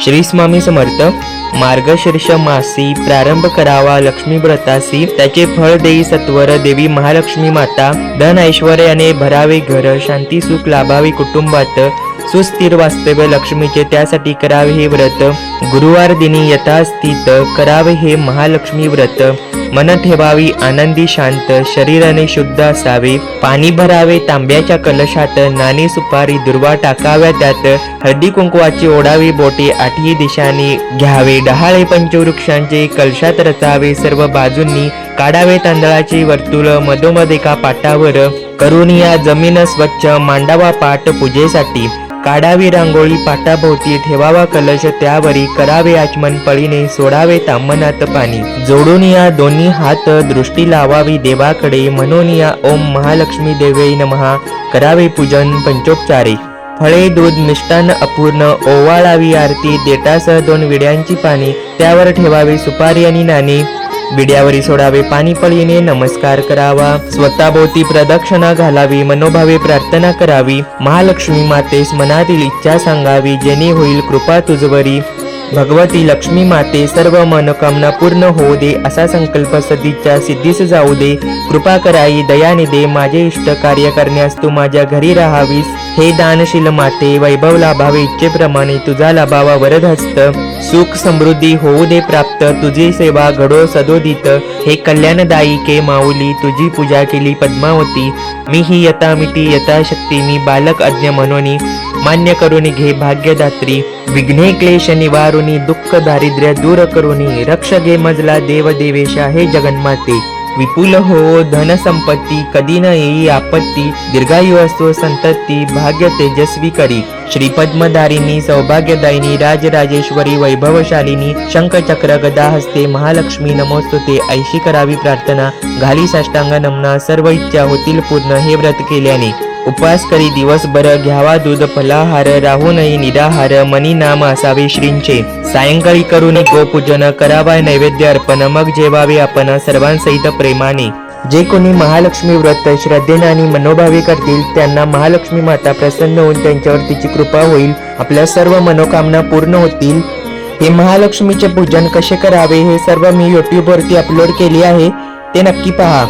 श्री स्वामी समर्थ. मार्गशीर्ष मासी प्रारंभ करावा लक्ष्मी व्रतासी. त्याचे फळ देई सत्वर देवी महालक्ष्मी माता. धन ऐश्वर्याने भरावे घर शांती सुख लाभावे कुटुंबात. सुस्थिर वास्तव्य लक्ष्मीचे त्यासाठी करावे हे व्रत. गुरुवार दिनी यथास्थित करावे हे महालक्ष्मी व्रत. मन ठेवावी आनंदी शांत शरीराने शुद्ध असावे. पाणी भरावे तांब्याच्या कलशात नाणी सुपारी दुर्वा टाकाव्या त्यात. हळदी कुंकवाची ओढावी बोटे आठही दिशांनी घ्यावे. डहाळे पंचवृक्षांचे कलशात रचावे सर्व बाजूंनी काढावे तांदळाचे वर्तुळ. मधोमध एका पाटावर करून या जमीन स्वच्छ मांडावा पाठ पूजेसाठी. काढावी रांगोळी पाटाभोवती ठेवावा कलश त्यावरी करावे आचमन पळीने सोडावे तांबनात पाणी. जोडून या दोन्ही हात दृष्टी लावावी देवाकडे म्हणून या ओम महालक्ष्मी देवे नमहा करावे पूजन पंचोपचारे. फळे दूध मिष्टान्न अपूर्ण ओवाळावी आरती देटासह दोन विड्यांची पाने त्यावर ठेवावी सुपारी आणि नाणी. विड्यावरी सोडावे पाणी पळीने नमस्कार करावा. स्वतःभोवती प्रदक्षिणा घालावी मनोभावे प्रार्थना करावी. महालक्ष्मी मातेस मनातील इच्छा सांगावी जेणे होईल कृपा तुझवरी. भगवती लक्ष्मी माते सर्व मनोकामना पूर्ण होऊ दे असा संकल्प सदीच्या सिद्धीस जाऊ दे. कृपा कराई दयाने दे माझे इष्ट कार्य करण्यास तू माझ्या घरी राहावीस. हे दानशील माते वैभव लाभावे इच्छेप्रमाणे तुझा लाभावा वरदहस्त. सुख समृद्धी होऊ दे प्राप्त. तुझी सेवा घडो सदोदित. हे कल्याणदायी के माऊली तुझी पूजा केली पद्मावती. मी ही यथामिती यथाशक्ती मी बालक अज्ञ म्हणून. मान्य करून घे भाग्यदात्री. विघ्ने क्लेश निवारुनी दुःख दारिद्र्य दूर करुनी. रक्ष घे मजला देव देवेशा हे जगन्माते. विपुल हो धनसंपत्ती कधी न येई आपत्ती दीर्घायु असो संतती भाग्य तेजस्वी करी। श्री पद्मधारिणी सौभाग्यदायिनी राजराजेश्वरी वैभवशालिनी शंखचक्र गदा हस्ते महालक्ष्मी नमोस्तुते ऐशी करावी प्रार्थना घाली साष्टांग नमना सर्व इच्छा होतील पूर्ण हे व्रत केल्याने। उपवास करी दिवसभर घ्यावा दूध फलाहार राहूनही निराहार मनी नाम असावे श्रींचे. सायंकाळी करून गोपूजन करावा नैवेद्य अर्पण मग जेवावे आपण सर्वांसहित प्रेमाने. जे कोणी महालक्ष्मी व्रत श्रद्धेने आणि मनोभावे करतील त्यांना महालक्ष्मी माता प्रसन्न होऊन त्यांच्यावर तिची कृपा होईल आपल्या सर्व मनोकामना पूर्ण होतील. हे महालक्ष्मीचे पूजन कसे करावे हे सर्व मी यूट्यूबवरती अपलोड केले आहे ते नक्की पहा.